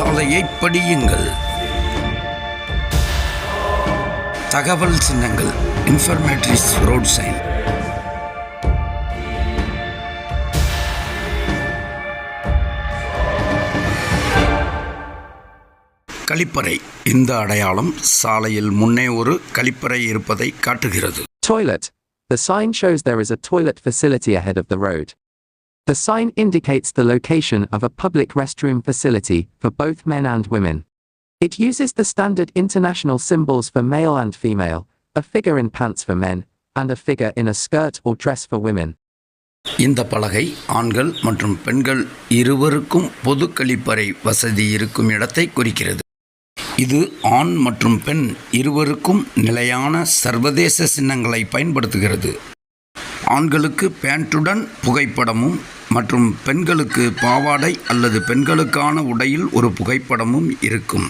சாலையை படியுங்கள் தகவல் சின்னங்கள் இன்ஃபர்மேட்டரிஸ் ரோட் சைன் கழிப்பறை இந்த அடையாளம் சாலையில் முன்னே ஒரு கழிப்பறை இருப்பதை காட்டுகிறது Toilet. The sign shows there is a toilet facility ahead of the road. The sign indicates the location of a public restroom facility for both men and women. It uses the standard international symbols for male and female, a figure in pants for men, and a figure in a skirt or dress for women. இந்த பலகை ஆண்கள் மற்றும் பெண்கள் இருவருக்கும் பொது கழிப்பறை வசதி இருக்கும் இடத்தை குறிக்கிறது இது ஆண் மற்றும் பெண் இருவருக்கும் நிலையான சர்வதேச சின்னங்களை பயன்படுத்துகிறது ஆண்களுக்கு பேண்ட்டுடன் புகைப்படமும் மற்றும் பெண்களுக்கு பாவாடை அல்லது பெண்களுக்கான உடையில் ஒரு புகைப்படமும் இருக்கும்.